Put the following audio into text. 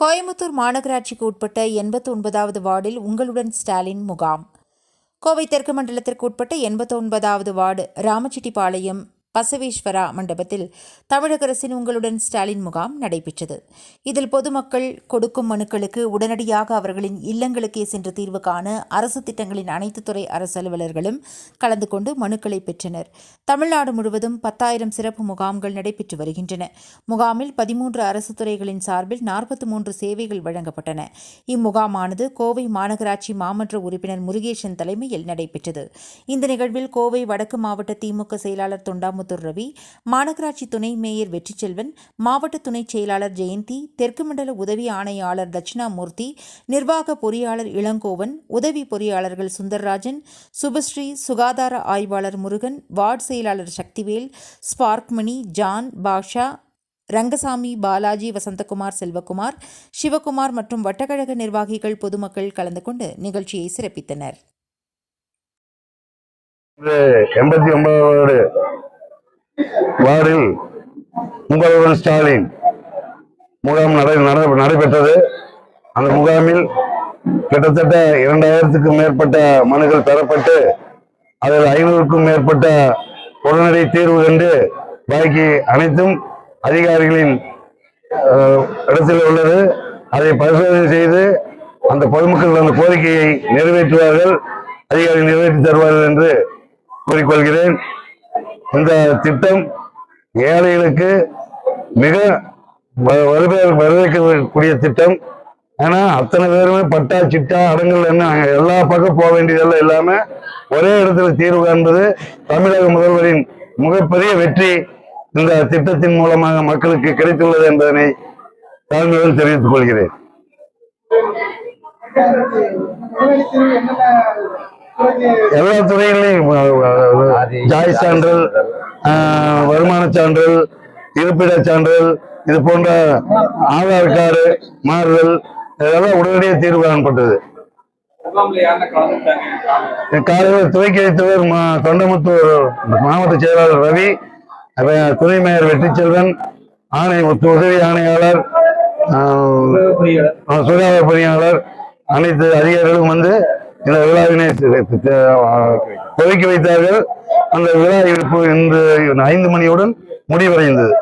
கோயம்புத்தூர் மாநகராட்சிக்கு உட்பட்ட எண்பத்து ஒன்பதாவது வார்டில் உங்களுடன் ஸ்டாலின் முகாம். கோவை தெற்கு மண்டலத்திற்கு உட்பட்ட எண்பத்தொன்பதாவது வார்டு ராமச்செட்டிப்பாளையம் பசவேஸ்வரா மண்டபத்தில் தமிழக அரசின் உங்களுடன் ஸ்டாலின் முகாம் நடைபெற்றது. இதில் பொதுமக்கள் கொடுக்கும் மனுக்களுக்கு உடனடியாக அவர்களின் இல்லங்களுக்கே சென்று தீர்வு காண அரசு திட்டங்களின் அனைத்து துறை அரசு அலுவலர்களும் கலந்து கொண்டு மனுக்களை பெற்றனர். தமிழ்நாடு முழுவதும் பத்தாயிரம் சிறப்பு முகாம்கள் நடைபெற்று வருகின்றன. முகாமில் பதிமூன்று அரசு துறைகளின் சார்பில் நாற்பத்தி மூன்று சேவைகள் வழங்கப்பட்டன. இம்முகாமானது கோவை மாநகராட்சி மாமன்ற உறுப்பினர் முருகேசன் தலைமையில் நடைபெற்றது. இந்த நிகழ்வில் கோவை வடக்கு மாவட்ட திமுக செயலாளர் தொண்டாமுத்தூர் ரவி மாநகராட்சி துணை மேயர் வெற்றிச்செல்வன் மாவட்ட துணைச் செயலாளர் ஜெயந்தி தெற்கு மண்டல உதவி ஆணையாளர் தட்சிணாமூர்த்தி நிர்வாக பொறியாளர் இளங்கோவன் உதவி பொறியாளர்கள் சுந்தர்ராஜன் சுபஸ்ரீ சுகாதார ஆய்வாளர் முருகன் வார்டு செயலாளர் சக்திவேல் ஸ்பார்க்மணி ஜான் பாஷா ரங்கசாமி பாலாஜி வசந்தகுமார் செல்வகுமார் சிவகுமார் மற்றும் வட்டக்கழக நிர்வாகிகள் பொதுமக்கள் கலந்து கொண்டு நிகழ்ச்சியை சிறப்பித்தனர். எண்பத்தி ஒன்பதாவது வார்டில் உங்களுடன் ஸ்டாலின் முகாம் நடை நடைபெற்றது. அந்த முகாமில் கிட்டத்தட்ட இரண்டாயிரத்துக்கும் மேற்பட்ட மனுக்கள் பெறப்பட்டு அதில் ஐநூறுக்கும் மேற்பட்ட உடனடி தீர்வு கண்டு பாக்கி அனைத்தும் அதிகாரிகளின் இடத்தில் உள்ளது. அதை பரிசோதனை செய்து அந்த பொதுமக்கள் அந்த கோரிக்கையை நிறைவேற்றுவார்கள். அதிகாரிகள் நிறைவேற்றி தருவார்கள் என்று கூறிக்கொள்கிறேன். இந்த திட்டம் ஏழைகளுக்கு மிக வரவேற்கக்கூடிய திட்டம். ஏன்னா அத்தனை பேருமே பட்டா சிட்டா அடங்கல் என்ன எல்லா பக்கம் போக வேண்டியதெல்லாம் இல்லாம ஒரே இடத்துல தீர்வு காண்பது தமிழக முதல்வரின் மிகப்பெரிய வெற்றி இந்த திட்டத்தின் மூலமாக மக்களுக்கு கிடைத்துள்ளது என்பதனை தாழ்மையுடன் தெரிவித்துக் கொள்கிறேன். எல்லா துறைகளிலும் ஜாய் ஆஹ், வருமான சான்றிதழ் இருப்பிட சான்றிதழ் இது போன்ற ஆதார் கார்டு மாறுதல் இதெல்லாம் உடனடியாக தீர்வு காணப்பட்டது. காலையில் துவக்கி வைத்தவர் மா- தொண்டமுத்தூர் மாவட்ட செயலாளர் ரவி துணை மேயர் வெற்றிச்செல்வன் ஆணை உதவி ஆணையாளர் சுகாதார பணியாளர் அனைத்து அதிகாரிகளும் வந்து இந்த விழாவினை துவக்கி வைத்தார்கள். அந்த விழா இப்போ இந்த ஐந்து மணியுடன் முடிவடைந்தது.